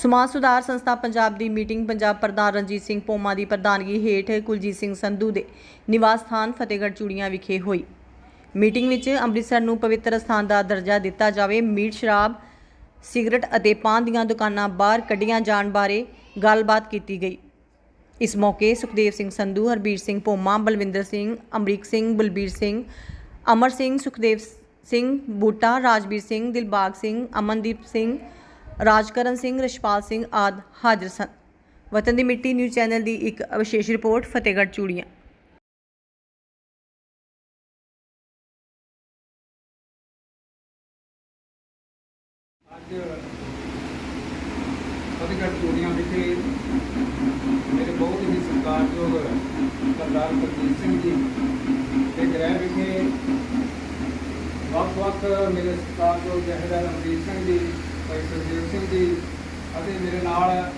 ਸਮਾਜ ਸੁਧਾਰ ਸੰਸਥਾ ਪੰਜਾਬ ਦੀ ਮੀਟਿੰਗ ਪੰਜਾਬ ਪ੍ਰਧਾਨ ਰਣਜੀਤ ਸਿੰਘ ਪੋਮਾ ਦੀ ਪ੍ਰਧਾਨਗੀ ਹੇਠ ਕੁਲਜੀਤ ਸਿੰਘ ਸੰਧੂ ਦੇ ਨਿਵਾਸ ਸਥਾਨ ਫਤਿਹਗੜ੍ਹ ਚੂੜੀਆਂ ਵਿਖੇ ਹੋਈ। ਮੀਟਿੰਗ ਵਿੱਚ ਅੰਮ੍ਰਿਤਸਰ ਨੂੰ ਪਵਿੱਤਰ ਸਥਾਨ ਦਾ ਦਰਜਾ ਦਿੱਤਾ ਜਾਵੇ। ਮੀਟ, ਸ਼ਰਾਬ, ਸਿਗਰਟ ਅਤੇ ਪਾਨ ਦੀਆਂ ਦੁਕਾਨਾਂ ਬਾਹਰ ਕੱਢੀਆਂ ਜਾਣ ਬਾਰੇ ਗੱਲਬਾਤ ਕੀਤੀ ਗਈ। ਇਸ ਮੌਕੇ ਸੁਖਦੇਵ ਸਿੰਘ ਸੰਧੂ, ਹਰਬੀਰ ਸਿੰਘ ਪੋਮਾ, ਬਲਵਿੰਦਰ ਸਿੰਘ, ਅਮਰੀਕ ਸਿੰਘ, ਬਲਬੀਰ ਸਿੰਘ, ਅਮਰ ਸਿੰਘ, ਸੁਖਦੇਵ ਸਿੰਘ, ਬੂਟਾ, ਰਾਜਵੀਰ ਸਿੰਘ, ਦਿਲਬਾਗ ਸਿੰਘ, ਅਮਨਦੀਪ ਸਿੰਘ ਰਾਜਕਰਨ ਸਿੰਘ, ਰਸ਼ਪਾਲ ਸਿੰਘ ਆਦ ਹਾਜ਼ਰ ਸਨ। ਵਤਨ ਦੀ ਮਿੱਟੀ ਨਿਊਜ਼ ਚੈਨਲ ਦੀ ਇੱਕ ਵਿਸ਼ੇਸ਼ ਰਿਪੋਰਟ, ਫਤਿਹਗੜ੍ਹ ਚੂੜੀਆਂ। ਅੱਜ ਫਤਿਹਗੜ੍ਹ ਚੂੜੀਆਂ ਵਿਖੇ ਮੇਰੇ ਬਹੁਤ ਹੀ ਸਤਿਕਾਰਯੋਗ ਸਰਦਾਰ ਪ੍ਰਦੀਪ ਸਿੰਘ ਜੀ ਦੇ ਗ੍ਰਹਿ ਵਿਖੇ ਵੱਖ-ਵੱਖ ਮੇਰੇ ਸਤਿਕਾਰਯੋਗ ਜਹੇਦਾਰ ਅਮਰੀਕ ਸਿੰਘ ਜੀ ਭਾਈ ਸੁਖਦੇਵ ਸਿੰਘ ਜੀ ਅਤੇ ਮੇਰੇ ਨਾਲ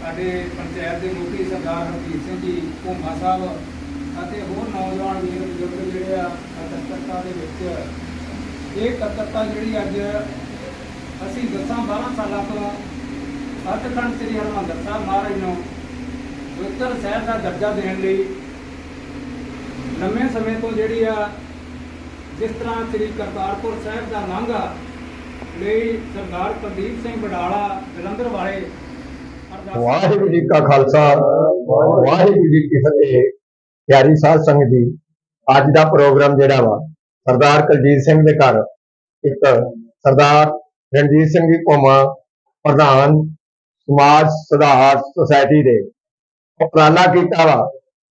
ਸਾਡੇ ਪੰਚਾਇਤ ਦੇ ਮੁਖੀ ਸਰਦਾਰ ਹਰਜੀਤ ਸਿੰਘ ਜੀ, ਭੂਮਾ ਸਾਹਿਬ ਅਤੇ ਹੋਰ ਨੌਜਵਾਨ ਵੀਰ ਬਜ਼ੁਰਗ ਜਿਹੜੇ ਆ ਇਕੱਤਰਤਾ ਦੇ ਵਿੱਚ। ਇਹ ਇਕੱਤਰਤਾ ਜਿਹੜੀ ਅੱਜ ਅਸੀਂ 10-12 ਸਾਲਾਂ ਤੋਂ ਸੱਚਖੰਡ ਸ੍ਰੀ ਹਰਿਮੰਦਰ ਸਾਹਿਬ ਮਹਾਰਾਜ ਨੂੰ ਪਵਿੱਤਰ ਸਾਹਿਬ ਦਾ ਦਰਜਾ ਦੇਣ ਲਈ ਲੰਮੇ ਸਮੇਂ ਤੋਂ ਜਿਹੜੀ ਆ ਜਿਸ ਤਰ੍ਹਾਂ ਸ੍ਰੀ ਕਰਤਾਰਪੁਰ ਸਾਹਿਬ ਦਾ ਲਾਂਘਾ ਲਈ ਸਰਦਾਰ ਪ੍ਰਦੀਪ ਸਿੰਘ ਬਡਾਲਾ ਜਲੰਧਰ ਵਾਲੇ ਵਾਹਿਗੁਰੂ ਜੀ ਕਾ ਖਾਲਸਾ, ਵਾਹਿਗੁਰੂ ਜੀ ਕੀ ਫਤਿਹ। ਪਿਆਰੀ ਸਾਧ ਸੰਗਤ ਜੀ, ਅੱਜ ਦਾ ਪ੍ਰੋਗਰਾਮ ਜਿਹੜਾ ਵਾ, ਸਰਦਾਰ ਕੁਲਜੀਤ ਸਿੰਘ ਦੇ ਘਰ, ਇੱਕ ਸਰਦਾਰ ਰਣਜੀਤ ਸਿੰਘ ਜੀ ਭੋਮਾ ਪ੍ਰਧਾਨ ਸਮਾਜ ਸੁਧਾਰ ਸੁਸਾਇਟੀ ਦੇ ਉਪਰਾਲਾ ਕੀਤਾ ਵਾ।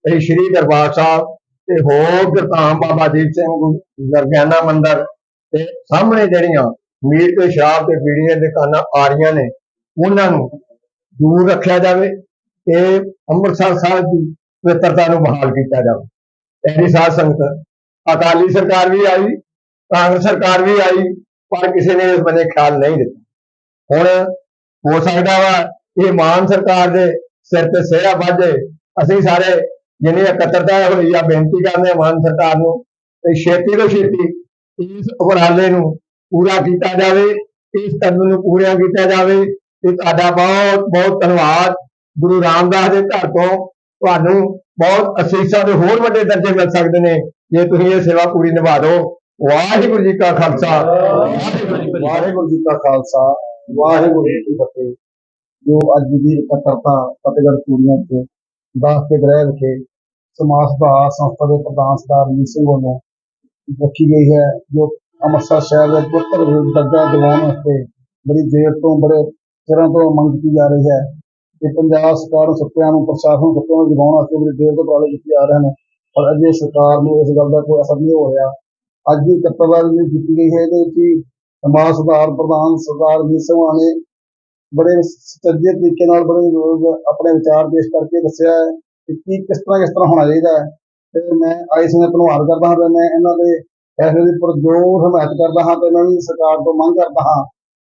ਤੇ ਸ਼੍ਰੀ ਦਰਬਾਰ ਸਾਹਿਬ ਤੇ ਹੋਰ ਗੁਰਧਾਮ ਬਾਬਾ ਦੀਪ ਸਿੰਘ ਨਰਗਿਆਨਾ ਮੰਦਿਰ ਤੇ ਸਾਹਮਣੇ ਜਿਹੜੀਆਂ ਮੀਟ ਤੇ ਸ਼ਰਾਬ ਤੇ ਬੀੜੀ ਦੀਆਂ ਦੁਕਾਨਾਂ ਆ ਰਹੀਆਂ ਨੇ, ਉਹਨਾਂ ਨੂੰ ਦੂਰ ਰੱਖਿਆ ਜਾਵੇ ਤੇ ਅੰਮ੍ਰਿਤਸਰ ਸਾਹਿਬ ਦੀ ਪਵਿੱਤਰਤਾ ਨੂੰ ਬਹਾਲ ਕੀਤਾ ਜਾਵੇ। ਐਨੀ ਸਾਧ ਸੰਗਤ ਅਕਾਲੀ ਸਰਕਾਰ ਵੀ ਆਈ, ਕਾਂਗਰਸ ਸਰਕਾਰ ਵੀ ਆਈ, ਪਰ ਕਿਸੇ ਨੇ ਇਸ ਬੰਨੇ ਖਿਆਲ ਨਹੀਂ ਦਿੱਤਾ। ਹੁਣ ਹੋ ਸਕਦਾ ਵਾ ਇਹ ਮਾਨ ਸਰਕਾਰ ਦੇ ਸਿਰ ਤੇ ਸਿਹਰਾ ਵਾਜੇ ਅਸੀਂ ਸਾਰੇ ਜਿੰਨੀ ਇਕੱਤਰਤਾ ਹੋਈ ਆ, ਬੇਨਤੀ ਕਰਦੇ ਆ ਮਾਨ ਸਰਕਾਰ ਨੂੰ, ਤੇ ਛੇਤੀ ਤੋਂ ਛੇਤੀ ਇਸ ਉਪਰਾਲੇ ਨੂੰ ਪੂਰਾ ਕੀਤਾ ਜਾਵੇ, ਇਸ ਧਰਮ ਨੂੰ ਪੂਰਾ ਕੀਤਾ ਜਾਵੇ। ਤੇ ਤੁਹਾਡਾ ਬਹੁਤ ਬਹੁਤ ਧੰਨਵਾਦ। ਗੁਰੂ ਰਾਮਦਾਸ ਦੇ ਘਰ ਤੋਂ ਤੁਹਾਨੂੰ ਬਹੁਤ ਅਸੀਸਾਂ ਦੇ ਹੋਰ ਵੱਡੇ ਦਰਜੇ ਮਿਲ ਸਕਦੇ ਨੇ। ਜੇ ਤੁਸੀਂ ਇਹ ਸੇਵਾ ਪੂਰੀ ਨਿਭਾ ਦਿਓ। ਵਾਹਿਗੁਰੂ ਜੀ ਕਾ ਖਾਲਸਾ। ਵਾਹਿਗੁਰੂ ਜੀ ਕਾ ਖਾਲਸਾ। ਵਾਹਿਗੁਰੂ ਜੀ ਕੀ ਫਤਿਹ। ਜੋ ਅੱਜ ਦੀ ਇਕੱਤਰਤਾ ਫਤਿਹਗੜ੍ਹ ਚੂੜੀਆਂ ਤੇ ਦਾਸ ਦੇ ਗ੍ਰਹਿ ਵਿਖੇ ਸਮਾਜ ਸੁਧਾਰ ਸੰਸਥਾ ਦੇ ਪ੍ਰਧਾਨ ਸਰਦਾਰ ਰਣਜੀਤ ਸਿੰਘ ਵੱਲੋਂ ਰੱਖੀ ਗਈ ਹੈ, ਜੋ ਅੰਮ੍ਰਿਤਸਰ ਸ਼ਹਿਰ ਦੇ ਪੁੱਤਰ ਦਰਜਾ ਦਿਵਾਉਣ ਵਾਸਤੇ ਬੜੀ ਦੇਰ ਤੋਂ, ਬੜੇ ਚਿਰਾਂ ਤੋਂ ਮੰਗ ਕੀਤੀ ਜਾ ਰਹੀ ਹੈ ਕਿ ਪੰਜਾਬ ਸਰਕਾਰ ਸੱਤਿਆਂ ਨੂੰ, ਪ੍ਰਸ਼ਾਸਨ ਸੱਤਿਆਂ ਨੂੰ ਦਿਵਾਉਣ ਵਾਸਤੇ ਬੜੀ ਦੇਰ ਤੋਂ ਉਪਰਾਲੇ ਕੀਤੇ ਜਾ ਰਹੇ ਨੇ। ਪਰ ਅਜੇ ਸਰਕਾਰ ਨੂੰ ਇਸ ਗੱਲ ਦਾ ਕੋਈ ਅਸਰ ਨਹੀਂ ਹੋ ਰਿਹਾ। ਅੱਜ ਦੀ ਇਕੱਤਰਤਾ ਜਿਹੜੀ ਕੀਤੀ ਗਈ ਹੈ, ਇਹਦੇ ਵਿੱਚ ਹੀ ਸਮਾਜ ਸੁਧਾਰ ਪ੍ਰਧਾਨ ਸਰਦਾਰ ਰਣਜੀਤ ਸਿੰਘ ਨੇ ਬੜੇ ਸੱਜੇ ਤਰੀਕੇ ਨਾਲ ਬੜੇ ਲੋਕ ਆਪਣੇ ਵਿਚਾਰ ਪੇਸ਼ ਕਰਕੇ ਦੱਸਿਆ ਹੈ ਕਿ ਕੀ ਕਿਸ ਤਰ੍ਹਾਂ ਕਿਸ ਤਰ੍ਹਾਂ ਹੋਣਾ ਚਾਹੀਦਾ ਹੈ। ਤੇ ਮੈਂ ਆਈ ਸਿੰਘ ਧੰਨਵਾਦ ਕਰਦਾ ਹਾਂ ਤੇ ਮੈਂ ਇਹਨਾਂ ਦੇ ਫੈਸਲੇ ਦੀ ਜ਼ੋਰ ਹਮਾਇਤ ਕਰਦਾ ਹਾਂ ਤੇ ਮੈਂ ਵੀ ਸਰਕਾਰ ਤੋਂ ਮੰਗ ਕਰਦਾ ਹਾਂ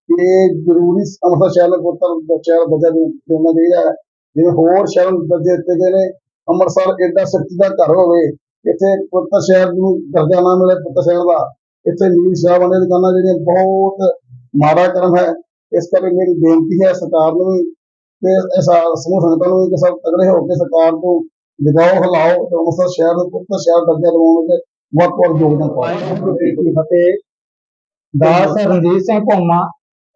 ਕਿ ਇਹ ਜ਼ਰੂਰੀ ਅੰਮ੍ਰਿਤਸਰ ਸ਼ਹਿਰ ਨੂੰ ਪੁੱਤਰ ਬੱਚਿਆਂ ਦਾ ਦਰਜਾ ਦੇ- ਦੇਣਾ ਚਾਹੀਦਾ ਹੈ। ਜਿਵੇਂ ਹੋਰ ਸ਼ਹਿਰ ਨੂੰ ਦਰਜੇ ਦਿੱਤੇ ਗਏ ਨੇ, ਅੰਮ੍ਰਿਤਸਰ ਏਡਾ ਸ਼ਕਤੀ ਦਾ ਘਰ ਹੋਵੇ, ਇੱਥੇ ਪੁੱਤਰ ਸ਼ਹਿਰ ਨੂੰ ਦਰਜਾ ਨਾ ਮਿਲੇ ਪੁੱਤਰ ਸ਼ਹਿਰ ਦਾ। ਇੱਥੇ ਨੀਲ ਸ਼ਾਹ ਵਾਲੇ ਦੁਕਾਨਾਂ ਜਿਹੜੀਆਂ ਬਹੁਤ ਮਾੜਾ ਕਰਮ ਹੈ। ਇਸ ਕਰਕੇ ਮੇਰੀ ਬੇਨਤੀ ਹੈ ਸਰਕਾਰ ਨੂੰ ਵੀ ਤੇ ਸਮੂਹ ਸੰਗਤਾਂ ਨੂੰ ਵੀ ਕਿ ਸਭ ਤਗੜੇ ਹੋ ਕੇ ਸਰਕਾਰ ਤੋਂ ਜਗਾਓ ਹਲਾਓ ਤੇ ਅੰਮ੍ਰਿਤਸਰ ਸ਼ਹਿਰ ਨੂੰ ਪੁੱਤਰ ਸ਼ਹਿਰ ਦਰਜਾ ਦਿਵਾਉਣ ਵਿੱਚ ਵੱਧ ਤੋਂ ਯੋਗਦਾਨ ਪਾਓ ਫਤਿਹ। ਦਾਸ ਰਣਜੀਤ ਸਿੰਘ ਭੋਮਾ,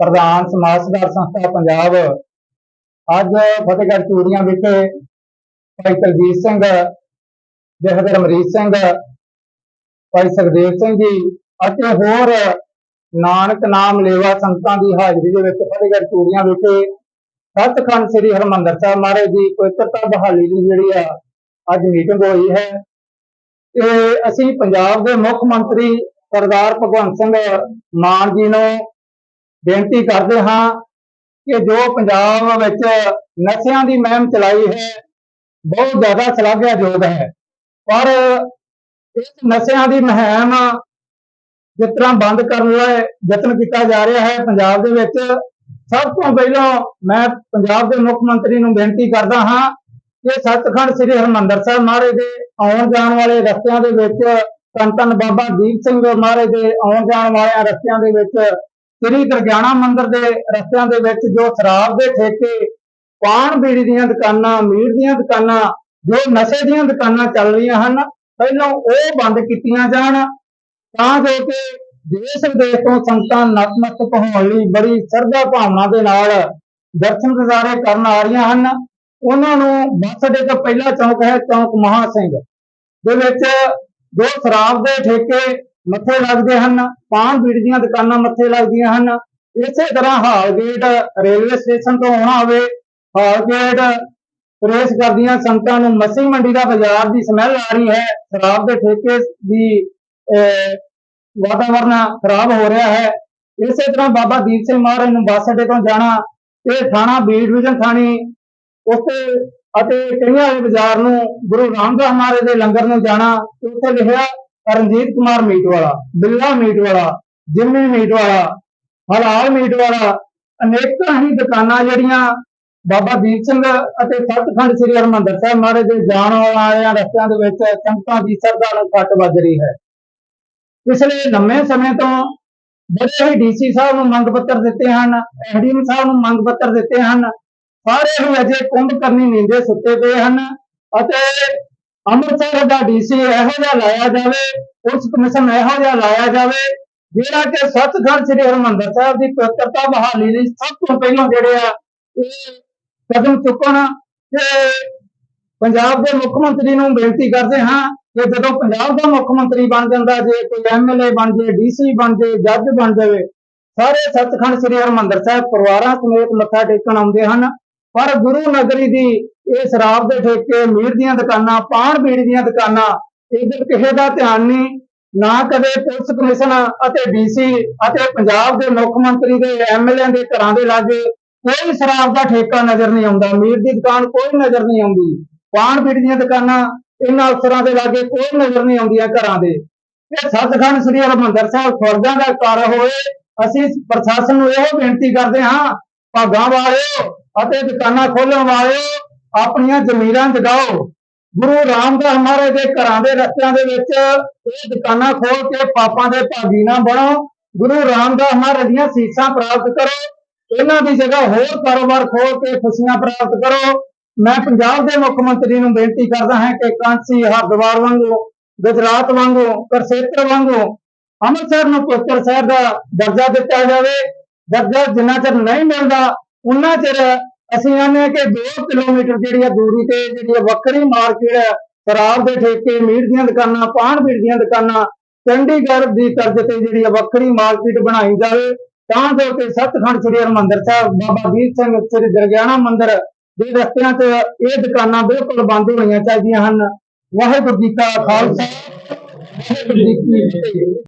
ਪ੍ਰਧਾਨ ਸਮਾਜ ਸੁਧਾਰ ਸੰਸਥਾ ਪੰਜਾਬ। ਅੱਜ ਫਤਿਹਗੜ੍ਹ ਚੂੜੀਆਂ ਵਿਖੇ ਭਾਈ ਕੁਲਜੀਤ ਸਿੰਘ ਜਹਦਰ ਅਮਰੀਤ ਸਿੰਘ, ਭਾਈ ਸੁਖਦੇਵ ਸਿੰਘ ਜੀ ਅਤੇ ਹੋਰ ਨਾਨਕ ਨਾਮ ਲੇਵਾ ਸੰਤਾਂ ਦੀ ਹਾਜ਼ਰੀ ਦੇ ਵਿੱਚ ਫਤਿਹਗੜ੍ਹ ਚੂੜੀਆਂ ਵਿਖੇ ਸੱਚਖੰਡ ਸ੍ਰੀ ਹਰਿਮੰਦਰ ਸਾਹਿਬ ਮਹਾਰਾਜ ਦੀ ਪਵਿੱਤਰਤਾ ਬਹਾਲੀ ਦੀ ਜਿਹੜੀ ਆ, ਅੱਜ ਮੀਟਿੰਗ ਹੋਈ ਹੈ। ਤੇ ਅਸੀਂ ਪੰਜਾਬ ਦੇ ਮੁੱਖ ਮੰਤਰੀ ਸਰਦਾਰ ਭਗਵੰਤ ਸਿੰਘ ਮਾਨ ਜੀ ਨੂੰ ਬੇਨਤੀ ਕਰਦੇ ਹਾਂ ਕਿ ਜੋ ਪੰਜਾਬ ਵਿੱਚ ਨਸ਼ਿਆਂ ਦੀ ਮੁਹਿੰਮ ਚਲਾਈ ਹੈ, ਬਹੁਤ ਜ਼ਿਆਦਾ ਸ਼ਲਾਘਾਯੋਗ ਹੈ। ਪਰ ਇਸ ਨਸ਼ਿਆਂ ਦੀ ਮੁਹਿੰਮ ਜਿਸ ਤਰ੍ਹਾਂ ਬੰਦ ਕਰਨ ਲਈ ਯਤਨ ਕੀਤਾ ਜਾ ਰਿਹਾ ਹੈ, ਪੰਜਾਬ ਦੇ ਵਿੱਚ ਸਭ ਤੋਂ ਪਹਿਲਾਂ ਮੈਂ ਪੰਜਾਬ ਦੇ ਮੁੱਖ ਮੰਤਰੀ ਨੂੰ ਬੇਨਤੀ ਕਰਦਾ ਹਾਂ ਇਹ ਸੱਚਖੰਡ ਸ੍ਰੀ ਹਰਿਮੰਦਰ ਸਾਹਿਬ ਮਹਾਰਾਜ ਦੇ ਆਉਣ ਜਾਣ ਵਾਲੇ ਰਸਤਿਆਂ ਦੇ ਵਿੱਚ ਧੰਨ ਧੰਨ ਬਾਬਾ ਦੀਪ ਸਿੰਘ ਮਹਾਰਾਜ ਦੇ ਆਉਣ ਜਾਣ ਵਾਲਿਆਂ ਰਸਤਿਆਂ ਦੇ ਵਿੱਚ ਸ੍ਰੀ ਦਰਗਿਆਣਾ ਮੰਦਿਰ ਦੇ ਰਸਤਿਆਂ ਦੇ ਵਿੱਚ ਜੋ ਸ਼ਰਾਬ ਦੇ ਠੇਕੇ, ਪਾਨ ਬੀੜੀ ਦੀਆਂ ਦੁਕਾਨਾਂ ਮੀਟ ਦੀਆਂ ਦੁਕਾਨਾਂ, ਜੋ ਨਸ਼ੇ ਦੀਆਂ ਦੁਕਾਨਾਂ ਚੱਲ ਰਹੀਆਂ ਹਨ, ਪਹਿਲਾਂ ਉਹ ਬੰਦ ਕੀਤੀਆਂ ਜਾਣ ਤਾਂ ਜੋ ਕਿ ਦੇਸ਼ ਵਿਦੇਸ਼ ਤੋਂ ਸੰਗਤਾਂ ਨਤਮਸਤਕ ਹੋਣ ਲਈ ਬੜੀ ਸ਼ਰਧਾ ਭਾਵਨਾ ਦੇ ਨਾਲ ਦਰਸ਼ਨ ਗੁਜ਼ਾਰੇ ਕਰਨ ਆ ਰਹੀਆਂ ਹਨ। ਉਹਨਾਂ ਨੂੰ ਬੱਸ ਅੱਡੇ ਤੋਂ ਪਹਿਲਾ ਚੌਂਕ ਹੈ ਚੌਂਕ ਮਹਾ ਸਿੰਘ ਦੇ ਵਿੱਚ ਜੋ ਸ਼ਰਾਬ ਦੇ ਠੇਕੇ ਮੱਥੇ ਲੱਗਦੇ ਹਨ ਪਾਨ ਬੀੜ ਦੀਆਂ ਦੁਕਾਨਾਂ ਮੱਥੇ ਲੱਗਦੀਆਂ ਹਨ। ਇਸੇ ਤਰ੍ਹਾਂ ਹਾਲਗੇਟ ਰੇਲਵੇ ਸਟੇਸ਼ਨ ਤੋਂ ਆਉਣਾ ਹੋਵੇ ਹਾਲਗੇਟ ਪ੍ਰੇਸ ਕਰਦੀਆਂ ਸੰਗਤਾਂ ਨੂੰ ਮੱਛੀ ਮੰਡੀ ਦਾ ਬਾਜ਼ਾਰ ਦੀ ਸਮੈਲ ਆ ਰਹੀ ਹੈ। ਸ਼ਰਾਬ ਦੇ ਠੇਕੇ ਦੀ ਅਹ, ਵਾਤਾਵਰਨ ਖਰਾਬ ਹੋ ਰਿਹਾ ਹੈ। ਇਸੇ ਤਰ੍ਹਾਂ ਬਾਬਾ ਦੀਪ ਸਿੰਘ ਮਹਾਰਾਜ ਨੂੰ ਬੱਸ ਅੱਡੇ ਤੋਂ ਜਾਣਾ ਇਹ ਥਾਣਾ ਬੀ ਡਿਵੀਜ਼ਨ ਥਾਣੀ ਉੱਥੇ ਅਤੇ ਕਈਆਂ ਵਾਲੇ ਬਾਜ਼ਾਰ ਨੂੰ ਗੁਰੂ ਰਾਮਦਾਸ ਮਹਾਰਾਜ ਦੇ ਲੰਗਰ ਨੂੰ ਜਾਣਾ ਉੱਥੇ ਲਿਖਿਆ ਰਣਜੀਤ ਕੁਮਾਰ ਮੀਟ ਵਾਲਾ ਬਿੱਲਾ ਮੀਟ ਵਾਲਾ ਜਿੰਮੀ ਮੀਟ ਵਾਲਾ ਹਲਾਲ ਮੀਟ ਵਾਲਾ ਅਨੇਕਾਂ ਹੀ ਦੁਕਾਨਾਂ ਜਿਹੜੀਆਂ ਬਾਬਾ ਦੀਪ ਸਿੰਘ ਅਤੇ ਸਤਖੰਡ ਸ੍ਰੀ ਹਰਿਮੰਦਰ ਸਾਹਿਬ ਮਹਾਰਾਜ ਦੇ ਜਾਣ ਵਾਲਿਆਂ ਰਸਤਿਆਂ ਦੇ ਵਿੱਚ ਸੰਗਤਾਂ ਦੀ ਸ਼ਰਧਾ ਨੂੰ ਫੱਟ ਵੱਜ ਰਹੀ ਹੈ। ਪਿਛਲੇ ਲੰਮੇ ਸਮੇਂ ਤੋਂ ਬੜੇ ਹੀ ਡੀਸੀ ਸਾਹਿਬ ਨੂੰ ਮੰਗ ਪੱਤਰ ਦਿੱਤੇ ਹਨ ਐਸਡੀਐਮ ਸਾਹਿਬ ਨੂੰ ਮੰਗ ਪੱਤਰ ਦਿੱਤੇ ਹਨ ਸਾਰੇ ਹੀ ਅਜੇ ਕੁੰਭ ਕਰਨੀ ਨੀਂਦੇ ਸੁੱਤੇ ਪਏ ਹਨ ਅਤੇ ਅੰਮ੍ਰਿਤਸਰ ਦਾ ਡੀਸੀ ਇਹੋ ਜਿਹਾ ਲਾਇਆ ਜਾਵੇ, ਪੁਲਿਸ ਕਮਿਸ਼ਨ ਇਹੋ ਜਿਹਾ ਲਾਇਆ ਜਾਵੇ, ਜਿਹੜਾ ਕਿ ਸੱਚਖੰਡ ਸ੍ਰੀ ਹਰਿਮੰਦਰ ਸਾਹਿਬ ਦੀ ਪਵਿੱਤਰਤਾ ਬਹਾਲੀ ਲਈ ਸਭ ਤੋਂ ਪਹਿਲਾਂ ਜਿਹੜੇ ਆ, ਇਹ ਕਦਮ ਚੁੱਕਣ ਤੇ ਪੰਜਾਬ ਦੇ ਮੁੱਖ ਮੰਤਰੀ ਨੂੰ ਬੇਨਤੀ ਕਰਦੇ ਹਾਂ ਕਿ ਜਦੋਂ ਪੰਜਾਬ ਦਾ ਮੁੱਖ ਮੰਤਰੀ ਬਣ ਜਾਂਦਾ, ਜੇ ਕੋਈ ਐਮਐਲਏ ਬਣ ਜੇ ਡੀਸੀ ਬਣ ਜੇ ਜੱਜ ਬਣ ਜਾਵੇ, ਸਾਰੇ ਸੱਚਖੰਡ ਸ੍ਰੀ ਹਰਿਮੰਦਰ ਸਾਹਿਬ ਪਰਿਵਾਰਾਂ ਸਮੇਤ ਮੱਥਾ ਟੇਕਣ ਆਉਂਦੇ ਹਨ। ਪਰ ਗੁਰੂ ਨਗਰੀ ਦੀ ਇਹ ਸ਼ਰਾਬ ਦੇ ਠੇਕੇ ਮੀਰ ਦੀਆਂ ਦੁਕਾਨਾਂ ਪਾਨ ਬੀੜੀ ਦੀਆਂ ਦੁਕਾਨਾਂ ਇਧਰ ਕਿਸੇ ਦਾ ਧਿਆਨ ਨਹੀਂ, ਨਾ ਕਦੇ ਪੁਲਿਸ ਕਮਿਸ਼ਨ ਅਤੇ ਡੀਸੀ ਅਤੇ ਪੰਜਾਬ ਦੇ ਮੁੱਖ ਮੰਤਰੀ ਦੇ ਐਮਐਲਏ ਦੇ ਘਰਾਂ ਦੇ ਲਾਗੇ ਕੋਈ ਸ਼ਰਾਬ ਦਾ ਠੇਕਾ ਨਜ਼ਰ ਨਹੀਂ ਆਉਂਦਾ ਮੀਰ ਦੀ ਦੁਕਾਨ ਕੋਈ ਨਜ਼ਰ ਨਹੀਂ ਆਉਂਦੀ ਪਾਨ ਬੀੜੀ ਦੀਆਂ ਦੁਕਾਨਾਂ ਇਹਨਾਂ ਅਫਸਰਾਂ ਦੇ ਲਾਗੇ ਕੋਈ ਨਜ਼ਰ ਨਹੀਂ ਆਉਂਦੀਆਂ ਘਰਾਂ ਦੇ। ਇਹ ਸੱਚਖੰਡ ਸ੍ਰੀ ਹਰਿਮੰਦਰ ਸਾਹਿਬ ਸਵਰਗਾਂ ਦਾ ਘਰ ਹੋਏ, ਅਸੀਂ ਪ੍ਰਸ਼ਾਸਨ ਨੂੰ ਇਹੋ ਬੇਨਤੀ ਕਰਦੇ ਹਾਂ, ਭਾਗਾਂ ਵਾਲਿਓ ਅਤੇ ਦੁਕਾਨਾਂ ਖੋਲਣ ਵਾਲਿਓ, ਆਪਣੀਆਂ ਜ਼ਮੀਰਾਂ ਜਗਾਓ। ਗੁਰੂ ਰਾਮਦਾਸ ਮਹਾਰਾਜ ਦੇ ਘਰਾਂ ਦੇ ਰਸਤਿਆਂ ਦੇ ਵਿੱਚ ਇਹ ਦੁਕਾਨਾਂ ਖੋਲ ਕੇ ਪਾਪਾਂ ਦੇ ਭਾਗੀ ਨਾ ਬਣੋ। ਗੁਰੂ ਰਾਮਦਾਸ ਮਹਾਰਾਜ ਦੀਆਂ ਸੀਸਾਂ ਪ੍ਰਾਪਤ ਕਰੋ। ਇਹਨਾਂ ਦੀ ਜਗ੍ਹਾ ਹੋਰ ਕਾਰੋਬਾਰ ਖੋਲ ਕੇ ਖੁਸ਼ੀਆਂ ਪ੍ਰਾਪਤ ਕਰੋ। ਮੈਂ ਪੰਜਾਬ ਦੇ ਮੁੱਖ ਮੰਤਰੀ ਨੂੰ ਬੇਨਤੀ ਕਰਦਾ ਹਾਂ ਕਿ ਕਾਂਸੀ, ਹਰਿਦੁਆਰ ਵਾਂਗੂ, ਗੁਜਰਾਤ ਵਾਂਗੂ, ਕਰਸੇਤਰ ਵਾਂਗੂ ਅੰਮ੍ਰਿਤਸਰ ਨੂੰ ਪਵਿੱਤਰ ਸ਼ਹਿਰ ਦਾ ਦਰਜਾ ਦਿੱਤਾ ਜਾਵੇ। ਦਰਜਾ ਜਿੰਨਾ ਚਿਰ ਨਹੀਂ ਮਿਲਦਾ ਉਨਾ ਚਿਰ ਅਸੀਂ ਆਨੇ ਕਿ 2 ਕਿਲੋਮੀਟਰ ਜਿਹੜੀ ਆ ਦੂਰੀ ਤੇ ਜਿਹੜੀ ਵੱਖਰੀ ਮਾਰਕੀਟ ਸ਼ਰਾਬ ਦੇ ਠੇਕੇ, ਮੀਟ ਦੀਆਂ ਦੁਕਾਨਾਂ, ਪਾਨ ਬੀੜ ਦੀਆਂ ਦੁਕਾਨਾਂ, ਚੰਡੀਗੜ੍ਹ ਦੀ ਤਰਜ਼ ਤੇ ਜਿਹੜੀ ਆ ਵੱਖਰੀ ਮਾਰਕੀਟ ਬਣਾਈ ਜਾਵੇ, ਤਾਂ ਜੋ ਕਿ ਸੱਚਖੰਡ ਸ੍ਰੀ ਹਰਿਮੰਦਰ ਸਾਹਿਬ, ਬਾਬਾ ਵੀਰ ਸਿੰਘ ਸ੍ਰੀ ਦਰਗਿਆਣਾ ਮੰਦਿਰ ਦੇ ਰਸਤਿਆਂ 'ਚ ਇਹ ਦੁਕਾਨਾਂ ਬਿਲਕੁਲ ਬੰਦ ਹੋਣੀਆਂ ਚਾਹੀਦੀਆਂ ਹਨ। ਵਾਹਿਗੁਰੂ ਜੀ ਕਾ ਖਾਲਸਾ, ਵਾਹਿਗੁਰੂ ਜੀ ਕੀ ਫਤਿਹ।